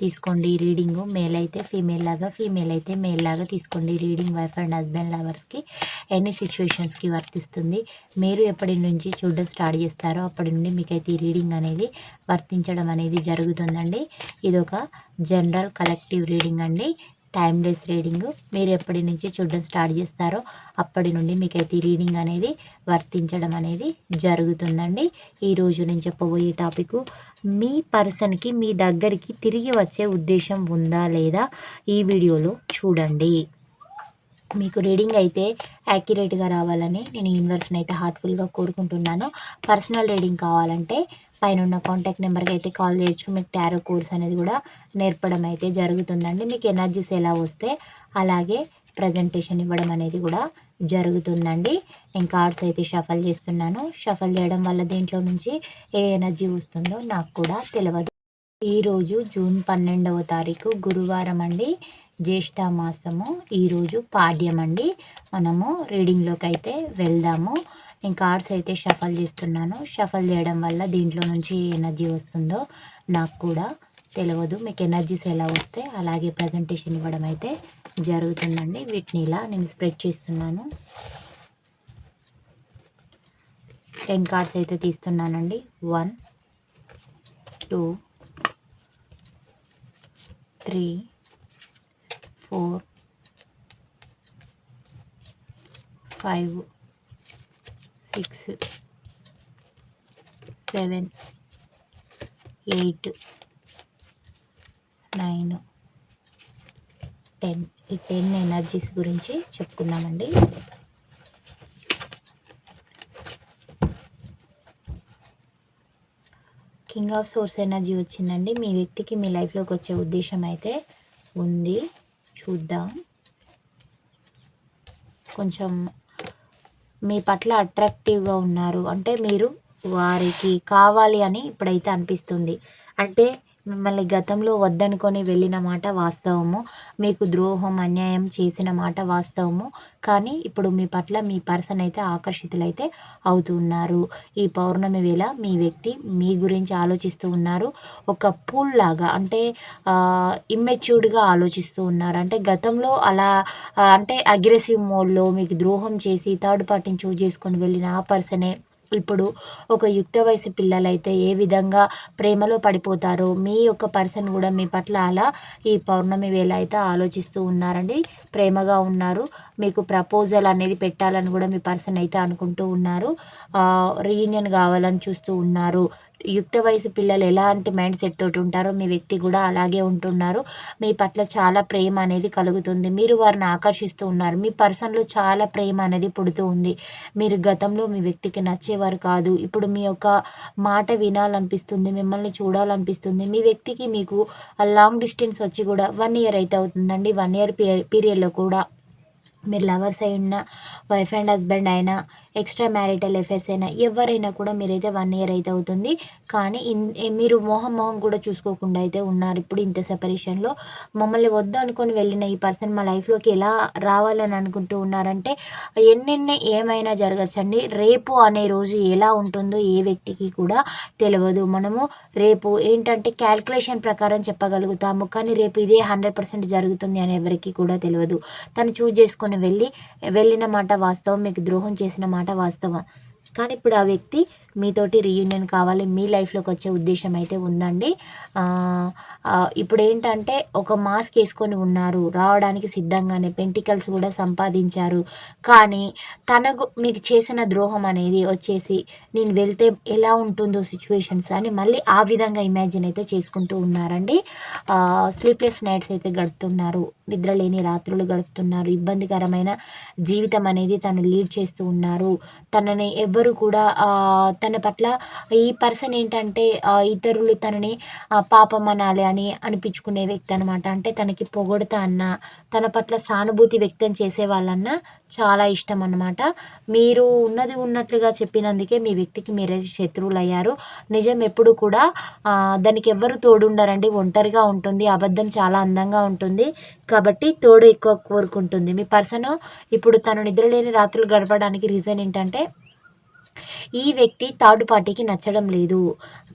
తీసుకోండి ఈ reading. Male అయితే ఫీమేల్ లాగా ఫీమేల్ అయితే మేల్ లాగా తీసుకోండి రీడింగ్ వైఫ్ అండ్ హస్బెండ్ లవర్స్కి. ఎన్ని సిచ్యువేషన్స్కి వర్తిస్తుంది? మీరు ఎప్పటి నుంచి చూడడం స్టార్ట్ చేస్తారో అప్పటి నుండి మీకైతే ఈ రీడింగ్ అనేది వర్తించడం అనేది జరుగుతుందండి. ఇది ఒక జనరల్ కలెక్టివ్ రీడింగ్ అండి. టైమ్లెస్ రీడింగ్ మీరు ఎప్పటి నుంచి చూడడం స్టార్ట్ చేస్తారో అప్పటి నుండి మీకైతే రీడింగ్ అనేది వర్తించడం అనేది జరుగుతుందండి. ఈరోజు నేను చెప్పబోయే టాపిక్ మీ పర్సన్కి మీ దగ్గరికి తిరిగి వచ్చే ఉద్దేశం ఉందా లేదా ఈ వీడియోలో చూడండి. మీకు రీడింగ్ అయితే యాక్యురేట్గా రావాలని నేను యూనివర్స్ని అయితే హార్ట్ఫుల్గా కోరుకుంటున్నాను. పర్సనల్ రీడింగ్ కావాలంటే పైన ఉన్న కాంటాక్ట్ నెంబర్కి అయితే కాల్ చేయొచ్చు. మీకు టారో కోర్స్ అనేది కూడా నేర్పడం అయితే జరుగుతుందండి. మీకు ఎనర్జీస్ ఎలా వస్తే అలాగే ప్రజెంటేషన్ ఇవ్వడం అనేది కూడా జరుగుతుందండి. నేను కార్డ్స్ అయితే షఫల్ చేస్తున్నాను. షఫల్ చేయడం వల్ల దీంట్లో నుంచి ఏ ఎనర్జీ వస్తుందో నాకు కూడా తెలియదు ఈరోజు జూన్ పన్నెండవ తారీఖు గురువారం అండి. జ్యేష్ఠ మాసము. ఈరోజు పాడ్యం అండి మనము రీడింగ్లోకి అయితే వెళ్దాము. నేను కార్డ్స్ అయితే షఫల్ చేస్తున్నాను. షఫల్ చేయడం వల్ల దీంట్లో నుంచి ఎనర్జీ వస్తుందో నాకు కూడా తెలియదు మీకు ఎనర్జీస్ ఎలా వస్తే అలాగే ప్రజెంటేషన్ ఇవ్వడం అయితే జరుగుతుందండి. వీటిని ఇలా నేను స్ప్రెడ్ చేస్తున్నాను. టెన్ కార్డ్స్ అయితే తీస్తున్నానండి. One two three four five six seven eight nine ten. ఈ టెన్ ఎనర్జీస్ గురించి చెప్పుకుందామండి. కింగ్ ఆఫ్ సోర్స్ ఎనర్జీ వచ్చిందండి. మీ వ్యక్తికి మీ లైఫ్లోకి వచ్చే ఉద్దేశం అయితే ఉంది. చూద్దాం. కొంచెం మీ పట్ల అట్రాక్టివ్గా ఉన్నారు. అంటే మీరు వారికి కావాలి అని ఇప్పుడైతే అనిపిస్తుంది. అంటే మిమ్మల్ని గతంలో వద్దనుకొని వెళ్ళిన మాట వాస్తవము. మీకు ద్రోహం అన్యాయం చేసిన మాట వాస్తవము. కానీ ఇప్పుడు మీ పట్ల మీ పర్సన్ అయితే ఆకర్షితులైతే అవుతున్నారు ఈ పౌర్ణమి వేళ మీ వ్యక్తి మీ గురించి ఆలోచిస్తూ ఉన్నారు. ఒక పూల్ లాగా అంటే ఇమ్మెచ్యూర్డ్గా ఆలోచిస్తూ ఉన్నారు. అంటే గతంలో అలా అంటే అగ్రెసివ్ మోడ్లో మీకు ద్రోహం చేసి థర్డ్ పార్టీని చూజ్ చేసుకొని వెళ్ళిన ఆ పర్సనే ఇప్పుడు ఒక యుక్త వయసు పిల్లలైతే ఏ విధంగా ప్రేమలో పడిపోతారో మీ యొక్క పర్సన్ కూడా మీ పట్ల అలా ఈ పౌర్ణమి వేళ అయితే ఆలోచిస్తూ ఉన్నారండి. ప్రేమగా ఉన్నారు. మీకు ప్రపోజల్ అనేది పెట్టాలని కూడా మీ పర్సన్ అయితే అనుకుంటూ ఉన్నారు. రీయూనియన్ కావాలని చూస్తూ ఉన్నారు. యుక్త వయసు పిల్లలు ఎలాంటి మైండ్ సెట్ తోటి ఉంటారో మీ వ్యక్తి కూడా అలాగే ఉంటున్నారు. మీ పట్ల చాలా ప్రేమ అనేది కలుగుతుంది. మీరు వారిని ఆకర్షిస్తూ ఉన్నారు. మీ పర్సన్లో చాలా ప్రేమ అనేది పుడుతూ ఉంది. మీరు గతంలో మీ వ్యక్తికి నచ్చేవారు కాదు. ఇప్పుడు మీ యొక్క మాట వినాలనిపిస్తుంది. మిమ్మల్ని చూడాలనిపిస్తుంది. మీ వ్యక్తికి మీకు లాంగ్ డిస్టెన్స్ వచ్చి కూడా వన్ ఇయర్ అయితే అవుతుందండి. వన్ ఇయర్ పీరియడ్లో కూడా మీరు లవర్స్ అయి ఉన్న వైఫ్ అండ్ హస్బెండ్ అయినా ఎక్స్ట్రా మ్యారిటల్ ఎఫైర్స్ అయినా ఎవరైనా కూడా మీరైతే వన్ ఇయర్ అయితే అవుతుంది. కానీ మీరు మొహం మొహం కూడా చూసుకోకుండా అయితే ఉన్నారు ఇప్పుడు ఇంత సెపరేషన్లో మమ్మల్ని వద్దు అనుకొని వెళ్ళిన ఈ పర్సన్ మా లైఫ్లోకి ఎలా రావాలని అనుకుంటూ ఉన్నారంటే ఎన్నెన్నే ఏమైనా జరగచ్చండి. రేపు అనే రోజు ఎలా ఉంటుందో ఏ వ్యక్తికి కూడా తెలియదు మనము రేపు ఏంటంటే క్యాల్కులేషన్ ప్రకారం చెప్పగలుగుతాము. కానీ రేపు ఇదే హండ్రెడ్ పర్సెంట్ జరుగుతుంది అని ఎవరికి కూడా తెలియదు తను చూజ్ చేసుకొని వెళ్ళి వెళ్ళిన మాట వాస్తవం మీకు ద్రోహం చేసిన మాట మాట వాస్తవం. కానీ ఇప్పుడు ఆ వ్యక్తి మీతోటి రీయూనియన్ కావాలి మీ లైఫ్లోకి వచ్చే ఉద్దేశం అయితే ఉందండి. ఇప్పుడు ఏంటంటే ఒక మాస్క్ వేసుకొని ఉన్నారు రావడానికి సిద్ధంగానే పెంటికల్స్ కూడా సంపాదించారు. కానీ తనకు మీకు చేసిన ద్రోహం అనేది వచ్చేసి నేను వెళ్తే ఎలా ఉంటుందో సిచ్యువేషన్స్ అని మళ్ళీ ఆ విధంగా ఇమాజిన్ అయితే చేసుకుంటూ ఉన్నారండి. స్లీప్లెస్ నైట్స్ అయితే గడుపుతున్నారు నిద్ర లేని రాత్రులు గడుపుతున్నారు ఇబ్బందికరమైన జీవితం అనేది తను లీడ్ చేస్తూ ఉన్నారు. తనని ఎవ్వరు కూడా తన పట్ల ఈ పర్సన్ ఏంటంటే ఇతరులు తనని పాపం అనాలి అని అనిపించుకునే వ్యక్తి అనమాట అంటే తనకి పొగడతా అన్న తన పట్ల సానుభూతి వ్యక్తం చేసే వాళ్ళన్నా చాలా ఇష్టం అనమాట మీరు ఉన్నది ఉన్నట్లుగా చెప్పినందుకే మీ వ్యక్తికి మీరే శత్రువులు అయ్యారు నిజం ఎప్పుడు కూడా దానికి ఎవ్వరు తోడుండరండి. ఒంటరిగా ఉంటుంది అబద్ధం చాలా అందంగా ఉంటుంది. కాబట్టి తోడు ఎక్కువ కోరుకుంటుంది. మీ పర్సన్ ఇప్పుడు తను నిద్రలేని రాత్రులు గడపడానికి రీజన్ ఏంటంటే ఈ వ్యక్తి థర్డ్ పార్టీకి నచ్చడం లేదు.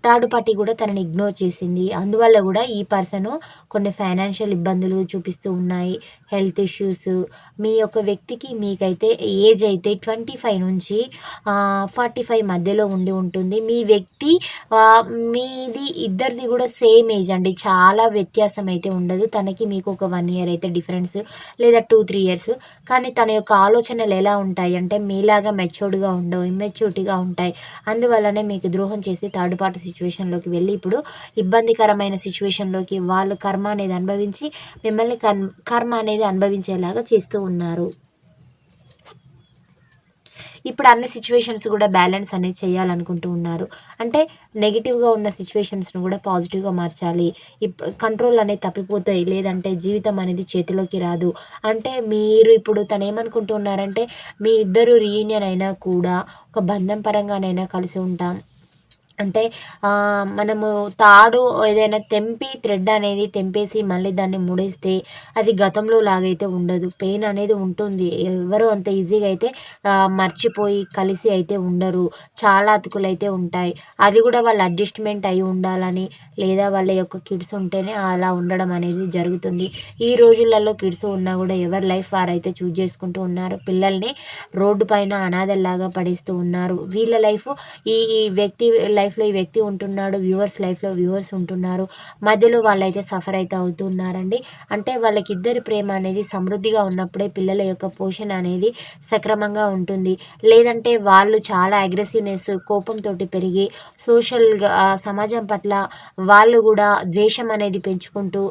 థర్డ్ పార్టీ కూడా తనని ఇగ్నోర్ చేసింది. అందువల్ల కూడా ఈ పర్సన్ కొన్ని ఫైనాన్షియల్ ఇబ్బందులు చూపిస్తూ ఉన్నాయి. Health issues. మీ యొక్క వ్యక్తికి మీకైతే ఏజ్ అయితే ట్వంటీ ఫైవ్ నుంచి ఫార్టీ ఫైవ్ మధ్యలో ఉండి ఉంటుంది. మీ వ్యక్తి మీది ఇద్దరిది కూడా సేమ్ ఏజ్ అండి. చాలా వ్యత్యాసం అయితే ఉండదు. తనకి మీకు ఒక వన్ ఇయర్ అయితే డిఫరెన్స్ లేదా టూ త్రీ ఇయర్స్. కానీ తన యొక్క ఆలోచనలు ఎలా ఉంటాయి అంటే మీలాగా మెచ్యూర్డ్గా ఉండవు ఇమ్మెచ్యూరిటీగా ఉంటాయి. అందువల్లనే మీకు ద్రోహం చేసి థర్డ్ పార్టీ సిచ్యువేషన్లోకి వెళ్ళి ఇప్పుడు ఇబ్బందికరమైన సిచ్యువేషన్లోకి వాళ్ళు కర్మ అనేది అనుభవించి మిమ్మల్ని కర్మ అనేది అనుభవించేలాగా చేస్తూ ఉన్నారు. ఇప్పుడు అన్ని సిచ్యువేషన్స్ కూడా బ్యాలెన్స్ అనేది చేయాలనుకుంటూ ఉన్నారు. అంటే నెగిటివ్గా ఉన్న సిచ్యువేషన్స్ను కూడా పాజిటివ్గా మార్చాలి. ఇప్పుడు కంట్రోల్ అనేది తప్పిపోతాయి లేదంటే జీవితం అనేది చేతిలోకి రాదు. అంటే మీరు ఇప్పుడు తను ఏమనుకుంటూ ఉన్నారంటే మీ ఇద్దరు రీయూనియన్ అయినా కూడా ఒక బంధం పరంగానైనా కలిసి ఉంటాం. అంటే మనము తాడు ఏదైనా తెంపి థ్రెడ్ అనేది తెంపేసి మళ్ళీ దాన్ని ముడేస్తే అది గతంలో లాగైతే ఉండదు. పెయిన్ అనేది ఉంటుంది. ఎవరు అంత ఈజీగా అయితే మర్చిపోయి కలిసి అయితే ఉండరు. చాలా అతుకులు అయితే ఉంటాయి. అది కూడా వాళ్ళు అడ్జస్ట్మెంట్ అయి ఉండాలని లేదా వాళ్ళ యొక్క కిడ్స్ ఉంటేనే అలా ఉండడం అనేది జరుగుతుంది. ఈ రోజులలో కిడ్స్ ఉన్నా కూడా ఎవరి లైఫ్ వారైతే చూజ్ చేసుకుంటూ ఉన్నారు పిల్లల్ని రోడ్డు పైన అనాథల్లాగా పడేస్తూ ఉన్నారు. వీళ్ళ లైఫ్ ఈ వ్యక్తి లైఫ్ లైఫ్లో ఈ వ్యక్తి ఉంటున్నాడు వ్యూవర్స్ లైఫ్లో వ్యూవర్స్ ఉంటున్నారు మధ్యలో వాళ్ళైతే సఫర్ అయితే అవుతున్నారండి. అంటే వాళ్ళకి ఇద్దరి ప్రేమ అనేది సమృద్ధిగా ఉన్నప్పుడే పిల్లల యొక్క పోషణ అనేది సక్రమంగా ఉంటుంది. లేదంటే వాళ్ళు చాలా అగ్రెసివ్నెస్ కోపంతో పెరిగి సోషల్గా సమాజం పట్ల వాళ్ళు కూడా ద్వేషం అనేది పెంచుకుంటూ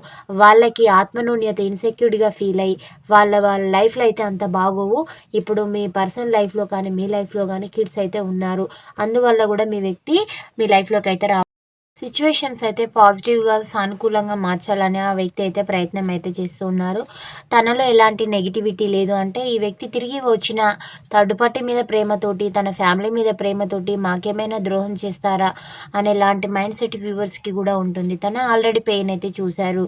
వాళ్ళకి ఆత్మనూన్యత ఇన్సెక్యూర్డ్గా ఫీల్ అయ్యి వాళ్ళ వాళ్ళ లైఫ్లో అయితే అంత బాగోవు. ఇప్పుడు మీ పర్సనల్ లైఫ్లో కానీ మీ లైఫ్లో కానీ కిడ్స్ అయితే ఉన్నారు. అందువల్ల కూడా మీ వ్యక్తి మీ లైఫ్లోకి అయితే రా సిచ్యువేషన్స్ అయితే పాజిటివ్గా సానుకూలంగా మార్చాలని ఆ వ్యక్తి అయితే ప్రయత్నం అయితే చేస్తూ ఉన్నారు. తనలో ఎలాంటి నెగిటివిటీ లేదు అంటే ఈ వ్యక్తి తిరిగి వచ్చిన థర్డ్ పార్టీ మీద ప్రేమతోటి తన ఫ్యామిలీ మీద ప్రేమతోటి మాకేమైనా ద్రోహం చేస్తారా అనే లాంటి మైండ్ సెట్ వ్యూవర్స్కి కూడా ఉంటుంది. తన ఆల్రెడీ పెయిన్ అయితే చూశారు.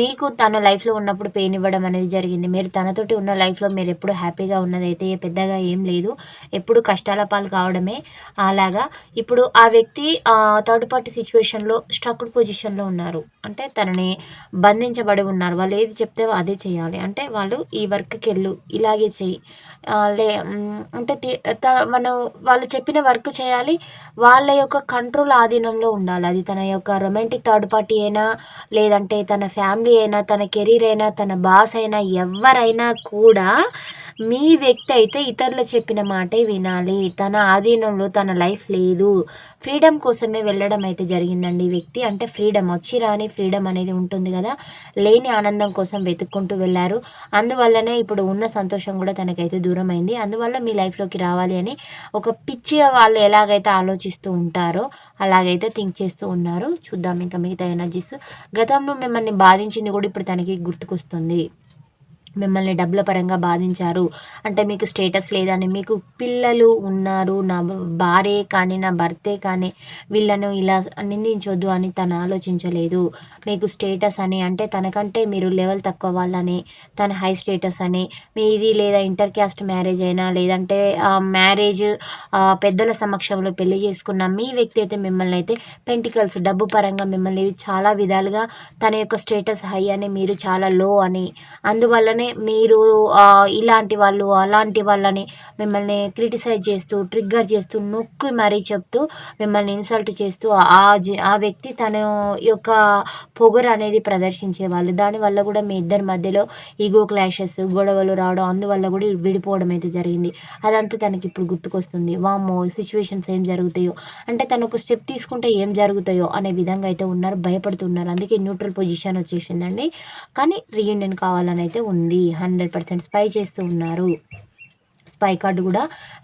మీకు తన లైఫ్లో ఉన్నప్పుడు పెయిన్ ఇవ్వడం అనేది జరిగింది. మీరు తనతోటి ఉన్న లైఫ్లో మీరు ఎప్పుడు హ్యాపీగా ఉన్నదైతే పెద్దగా ఏం లేదు. ఎప్పుడు కష్టాల పాలు కావడమే అలాగా. ఇప్పుడు ఆ వ్యక్తి థర్డ్ పార్టీ సిచ్యువేషన్ పొజిషన్లో స్ట్రక్డ్ పొజిషన్లో ఉన్నారు. అంటే తనని బంధించబడి ఉన్నారు. వాళ్ళు ఏది చెప్తే అదే చేయాలి. అంటే వాళ్ళు ఈ వర్క్కి వెళ్ళు ఇలాగే చెయ్యి లే అంటే మనం వాళ్ళు చెప్పిన వర్క్ చేయాలి. వాళ్ళ యొక్క కంట్రోల్ ఆధీనంలో ఉండాలి. అది తన యొక్క రొమాంటిక్ థర్డ్ పార్టీ అయినా లేదంటే తన ఫ్యామిలీ అయినా తన కెరీర్ అయినా తన బాస్ అయినా ఎవరైనా కూడా మీ వ్యక్తి అయితే ఇతరులు చెప్పిన మాటే వినాలి. తన ఆధీనంలో తన లైఫ్ లేదు. ఫ్రీడమ్ కోసమే వెళ్ళడం అయితే జరిగిందండి ఈ వ్యక్తి. అంటే ఫ్రీడమ్ వచ్చి రాని ఫ్రీడమ్ అనేది ఉంటుంది కదా. లేని ఆనందం కోసం వెతుక్కుంటూ వెళ్ళారు. అందువల్లనే ఇప్పుడు ఉన్న సంతోషం కూడా తనకైతే దూరం అయింది అందువల్ల మీ లైఫ్లోకి రావాలి అని ఒక పిచ్చి వాళ్ళు ఎలాగైతే ఆలోచిస్తూ ఉంటారో అలాగైతే థింక్ చేస్తూ ఉన్నారు. చూద్దాం ఇంకా మిగతా ఎనర్జీస్ గతంలో మిమ్మల్ని బాధించింది కూడా ఇప్పుడు తనకి గుర్తుకొస్తుంది. మిమ్మల్ని డబ్బుల పరంగా బాధించారు. అంటే మీకు స్టేటస్ లేదని మీకు పిల్లలు ఉన్నారు నా భార్యే కానీ నా భర్తే కానీ వీళ్ళను ఇలా నిందించొద్దు అని తను ఆలోచించలేదు. మీకు స్టేటస్ అని అంటే తనకంటే మీరు లెవెల్ తక్కువ వాళ్ళని తన హై స్టేటస్ అని మీది లేదా ఇంటర్ క్యాస్ట్ మ్యారేజ్ అయినా లేదంటే మ్యారేజ్ పెద్దల సమక్షంలో పెళ్ళి చేసుకున్న మీ వ్యక్తి అయితే మిమ్మల్ని అయితే పెంటికల్స్ డబ్బు పరంగా మిమ్మల్ని చాలా విధాలుగా తన యొక్క స్టేటస్ హై అని మీరు చాలా లో అని అందువల్లనే మీరు ఇలాంటి వాళ్ళు అలాంటి వాళ్ళని మిమ్మల్ని క్రిటిసైజ్ చేస్తూ ట్రిగ్గర్ చేస్తూ నొక్కి మరీ చెప్తూ మిమ్మల్ని ఇన్సల్ట్ చేస్తూ ఆ ఆ వ్యక్తి తన యొక్క పొగరు అనేది ప్రదర్శించేవాళ్ళు దానివల్ల కూడా మీ ఇద్దరి మధ్యలో ఈగో క్లాషెస్ గొడవలు రావడం అందువల్ల కూడా విడిపోవడం అయితే జరిగింది. అదంతా తనకి ఇప్పుడు గుర్తుకొస్తుంది. వామ్మో సిచ్యువేషన్స్ ఏం జరుగుతాయో. అంటే తను ఒక స్టెప్ తీసుకుంటే ఏం జరుగుతాయో అనే విధంగా అయితే ఉన్నారు భయపడుతున్నారు అందుకే న్యూట్రల్ పొజిషన్ వచ్చేసిందండి. కానీ రీయూనియన్ కావాలని అయితే ఉంది. ఉంది హండ్రెడ్ పర్సెంట్ స్పై చేస్తూ ఉన్నారు. స్పై కార్డు కూడా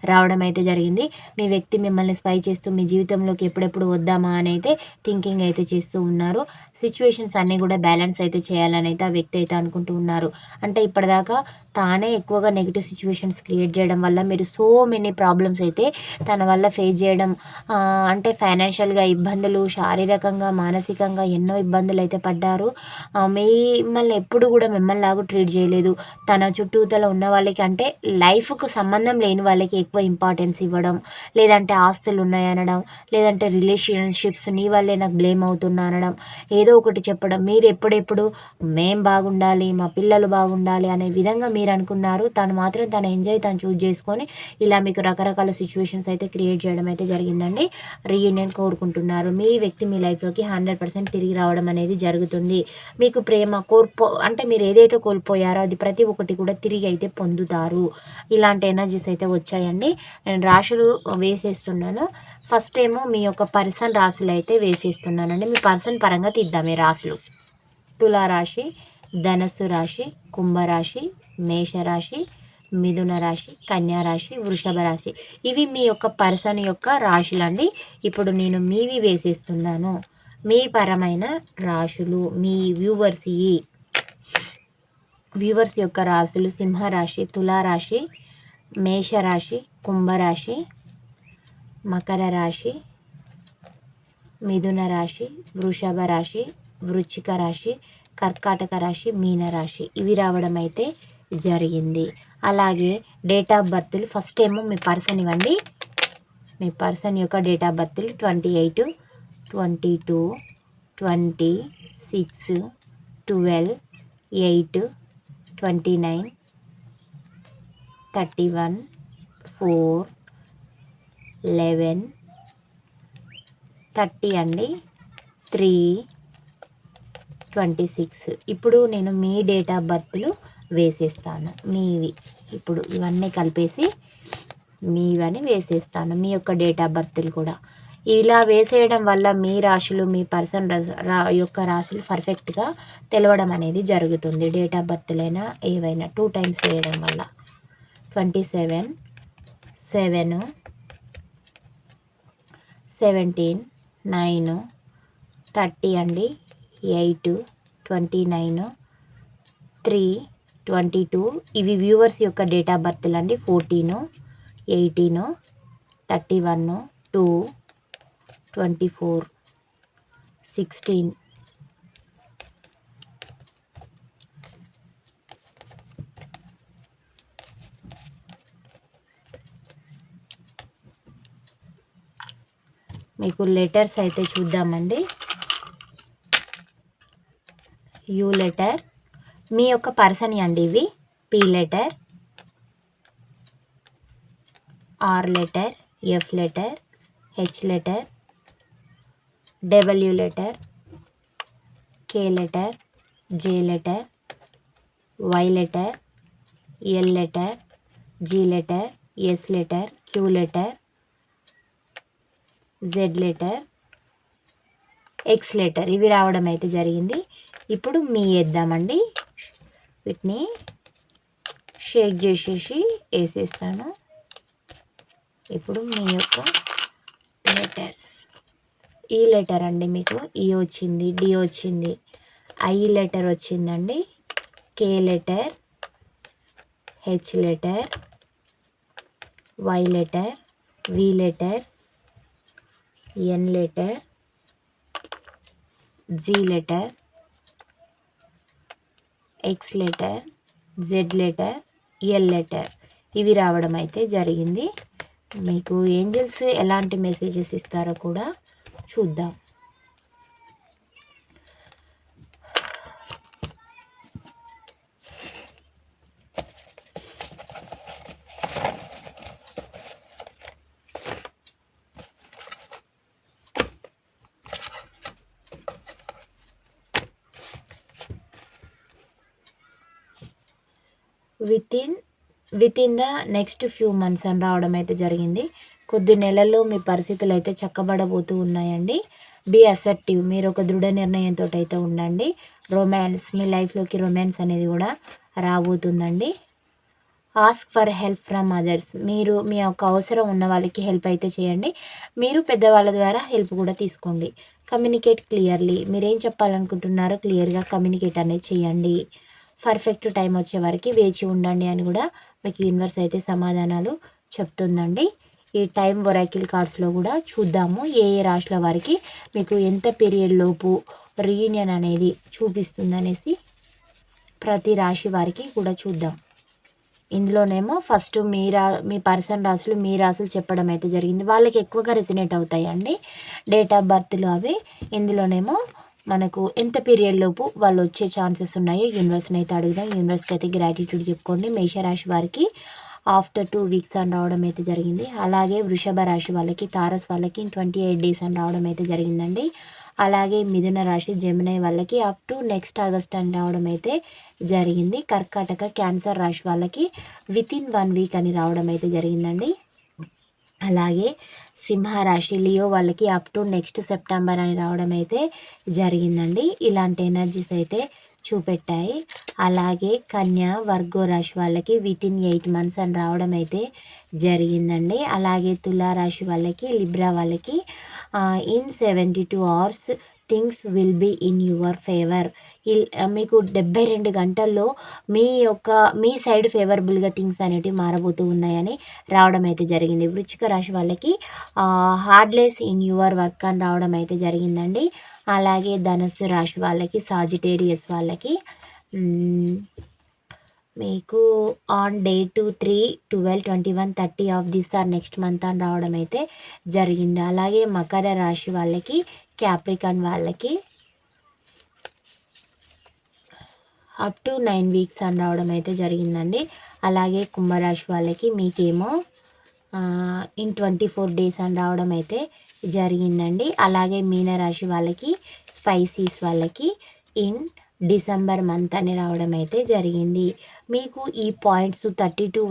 రావడం అయితే జరిగింది. మీ వ్యక్తి మిమ్మల్ని స్పై చేస్తూ మీ జీవితంలోకి ఎప్పుడెప్పుడు వద్దామా అని అయితే థింకింగ్ అయితే చేస్తూ ఉన్నారు. సిచ్యువేషన్స్ అన్నీ కూడా బ్యాలెన్స్ అయితే చేయాలని అయితే ఆ వ్యక్తి అయితే అనుకుంటూ ఉన్నారు. అంటే ఇప్పటిదాకా తానే ఎక్కువగా నెగిటివ్ సిచ్యువేషన్స్ క్రియేట్ చేయడం వల్ల మీరు సో మెనీ ప్రాబ్లమ్స్ అయితే తన వల్ల ఫేస్ చేయడం అంటే ఫైనాన్షియల్గా ఇబ్బందులు శారీరకంగా మానసికంగా ఎన్నో ఇబ్బందులు అయితే పడ్డారు. మిమ్మల్ని ఎప్పుడు కూడా మిమ్మల్ని లాగా ట్రీట్ చేయలేదు. తన చుట్టూతల ఉన్న వాళ్ళకి అంటే లైఫ్కు సంబంధం లేని వాళ్ళకి ఎక్కువ ఇంపార్టెన్స్ ఇవ్వడం లేదంటే ఆస్తులు ఉన్నాయనడం లేదంటే రిలేషన్షిప్స్ నీ వల్లే నాకు బ్లేమ్ అవుతున్నా అనడం ఏదో ఒకటి చెప్పడం. మీరు ఎప్పుడెప్పుడు మేం బాగుండాలి మా పిల్లలు బాగుండాలి అనే విధంగా మీరు మీరు అనుకున్నారు తను మాత్రం తన ఎంజాయ్ తను చూజ్ చేసుకొని ఇలా మీకు రకరకాల సిచ్యువేషన్స్ అయితే క్రియేట్ చేయడం అయితే జరిగిందండి. రీయూనియన్ కోరుకుంటున్నారు. మీ వ్యక్తి మీ లైఫ్లోకి హండ్రెడ్ పర్సెంట్ తిరిగి రావడం అనేది జరుగుతుంది. మీకు ప్రేమ కోల్పో అంటే మీరు ఏదైతే కోల్పోయారో అది ప్రతి ఒక్కటి కూడా తిరిగి అయితే పొందుతారు. ఇలాంటి ఎనర్జీస్ అయితే వచ్చాయండి. నేను రాశులు వేసేస్తున్నాను. ఫస్ట్ ఏమో మీ యొక్క పర్సన్ రాశులు అయితే వేసేస్తున్నానండి. మీ పర్సన్ పరంగా తీద్దాం ఈ రాశులు. తులారాశి ధనస్సు రాశి కుంభరాశి మేషరాశి మిథున రాశి కన్యా రాశి వృషభ రాశి. ఇవి మీ యొక్క పర్సన్ యొక్క రాశులండి. ఇప్పుడు నేను మీవి వేసేస్తున్నాను. మీ పరమైన రాశులు మీ వ్యూవర్స్ ఈ. వ్యూవర్స్ యొక్క రాశులు సింహరాశి తులారాశి మేషరాశి కుంభరాశి మకర రాశి మిథున రాశి వృషభ రాశి వృచ్చిక రాశి కర్కాటక రాశి మీనరాశి ఇవి రావడం అయితే జరిగింది. అలాగే డేట్ ఆఫ్ బర్త్లు ఫస్ట్ ఏమో మీ పర్సన్ ఇవ్వండి. మీ పర్సన్ యొక్క date of బర్త్లు twenty eight twenty two twenty six twelve eight twenty nine thirty one four eleven thirty అండి. Three twenty six. ఇప్పుడు నేను మీ డేట్ ఆఫ్ బర్త్లు వేసేస్తాను. మీవి. ఇప్పుడు ఇవన్నీ కలిపేసి మీవని వేసేస్తాను. మీ యొక్క డేట్ ఆఫ్ బర్త్లు కూడా. ఇలా వేసేయడం వల్ల మీ రాశులు మీ పర్సన్ రా యొక్క రాశులు పర్ఫెక్ట్గా తెలవడం అనేది జరుగుతుంది. డేట్ ఆఫ్ బర్త్లైనా ఏవైనా టూ టైమ్స్ వేయడం వల్ల. Twenty seven seven seventeen nine thirty అండి. Eight twenty nine three twenty two ఇవి వ్యూవర్స్ యొక్క డేట్ ఆఫ్ బర్త్లు అండి. ఫోర్టీను eighteen thirty one two twenty four sixteen. మీకు లెటర్స్ అయితే చూద్దామండి. U letter. మీ యొక్క పర్సన్ అండి ఇవి. P letter. R letter. F letter. H letter. W letter. K letter. J letter. Y letter. L letter. G letter. S letter. Q letter. Z letter. X letter. ఇవి రావడం అయితే జరిగింది. ఇప్పుడు మీ వేద్దామండి వీటిని షేక్ చేసేసి వేసేస్తాను. ఇప్పుడు మీ యొక్క లెటర్స్. ఈ లెటర్ అండి మీకు. ఈ వచ్చింది డి వచ్చింది ఐ లెటర్ వచ్చిందండి. K letter H letter Y letter V letter N letter G letter X letter Z letter L letter ఇవి రావడం అయితే జరిగింది. మీకు ఏంజల్స్ ఎలాంటి మెసేజెస్ ఇస్తారో కూడా చూద్దాం. Within within the next few months అని రావడం అయితే జరిగింది. కొద్ది నెలల్లో మీ పరిస్థితులు అయితే చక్కబడబోతూ ఉన్నాయండి. బీ అసెప్టివ్ మీరు ఒక దృఢ నిర్ణయంతో అయితే ఉండండి. రొమాన్స్ మీ లైఫ్లోకి రొమాన్స్ అనేది కూడా రాబోతుందండి. Ask for help from others మీరు మీ యొక్క అవసరం ఉన్న వాళ్ళకి హెల్ప్ అయితే చేయండి. మీరు పెద్దవాళ్ళ ద్వారా హెల్ప్ కూడా తీసుకోండి. కమ్యూనికేట్ క్లియర్లీ మీరేం చెప్పాలనుకుంటున్నారో క్లియర్గా కమ్యూనికేట్ అనేది చేయండి. పర్ఫెక్ట్ టైం వచ్చే వరకు వేచి ఉండండి అని కూడా మీకు యూనివర్స్ అయితే సమాధానాలు చెప్తుందండి. ఈ టైం వొరాకిల్ కార్డ్స్లో కూడా చూద్దాము ఏ ఏ రాశుల వారికి మీకు ఎంత పీరియడ్ లోపు రీయూనియన్ అనేది చూపిస్తుంది అనేసి ప్రతి రాశి వారికి కూడా చూద్దాం. ఇందులోనేమో ఫస్ట్ మీ రా మీ పర్సన్ రాసులు మీ రాసులు చెప్పడం అయితే జరిగింది. వాళ్ళకి ఎక్కువగా రెసినేట్ అవుతాయండి. డేట్ ఆఫ్ బర్త్లు అవి. ఇందులోనేమో మనకు ఎంత పీరియడ్ లోపు వాళ్ళు వచ్చే ఛాన్సెస్ ఉన్నాయో? యూనివర్స్ని అయితే అడుగుదాం. యూనివర్స్కి అయితే గ్రాటిట్యూడ్ చెప్పుకోండి. మేషరాశి వారికి ఆఫ్టర్ టూ వీక్స్ అని రావడం అయితే జరిగింది. అలాగే వృషభ రాశి వాళ్ళకి తారస్ వాళ్ళకి ట్వంటీ ఎయిట్ డేస్ అని రావడం అయితే జరిగిందండి. అలాగే మిథున రాశి జమినై వాళ్ళకి అప్ టు నెక్స్ట్ ఆగస్ట్ అని రావడం అయితే జరిగింది. కర్కాటక క్యాన్సర్ రాశి వాళ్ళకి విత్ ఇన్ వన్ వీక్ అని రావడం అయితే జరిగిందండి. అలాగే సింహరాశి లియో వాళ్ళకి అప్ టు నెక్స్ట్ సెప్టెంబర్ అని రావడం అయితే జరిగిందండి. ఇలాంటి ఎనర్జీస్ అయితే చూపెట్టాయి. అలాగే కన్యా వర్గో రాశి వాళ్ళకి విత్ ఇన్ ఎయిట్ మంత్స్ అని రావడం అయితే జరిగిందండి. అలాగే తులారాశి వాళ్ళకి లిబ్రా వాళ్ళకి in seventy two hours things will be in your favour మీకు డెబ్బై రెండు గంటల్లో మీ యొక్క మీ సైడ్ ఫేవరబుల్గా థింగ్స్ అనేటివి మారబోతూ ఉన్నాయని రావడం అయితే జరిగింది. వృచ్చిక రాశి వాళ్ళకి హార్డ్లెస్ ఇన్ యువర్ వర్క్ అని రావడం అయితే జరిగిందండి. అలాగే ధనస్సు రాశి వాళ్ళకి సాజిటేరియస్ వాళ్ళకి మీకు on day two three twelve twenty one thirty of this or next month అని రావడం అయితే జరిగింది. అలాగే మకర రాశి వాళ్ళకి క్యాప్రికాన్ వాళ్ళకి అప్ టు నైన్ వీక్స్ అని రావడం అయితే జరిగిందండి. అలాగే కుంభరాశి వాళ్ళకి మీకేమో ఇన్ ట్వంటీ ఫోర్ డేస్ అని రావడం అయితే జరిగిందండి. అలాగే మీనరాశి వాళ్ళకి స్పైసీస్ వాళ్ళకి ఇన్ డిసెంబర్ మంత్ అని రావడం అయితే జరిగింది. మీకు ఈ పాయింట్స్ థర్టీ టు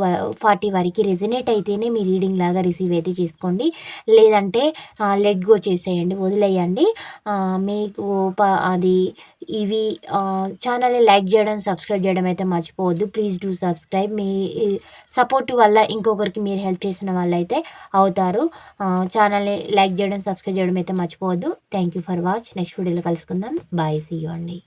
ఫార్టీ వరకు రెజినేట్ అయితేనే మీ రీడింగ్ లాగా రిసీవ్ అయితే చేసుకోండి. లేదంటే లెట్ గో చేసేయండి వదిలేయండి. మీకు అది ఇవి ఛానల్ని లైక్ చేయడం సబ్స్క్రైబ్ చేయడం అయితే మర్చిపోవద్దు. Please do subscribe. Me support వల్ల ఇంకొకరికి మీరు హెల్ప్ చేసిన వాళ్ళు అయితే అవుతారు ఛానల్ని లైక్ చేయడం సబ్స్క్రైబ్ చేయడం అయితే మర్చిపోవద్దు. Thank you for watch next వీడియోలో కలుసుకుందాం. బాయ్ సీ యూ అండి.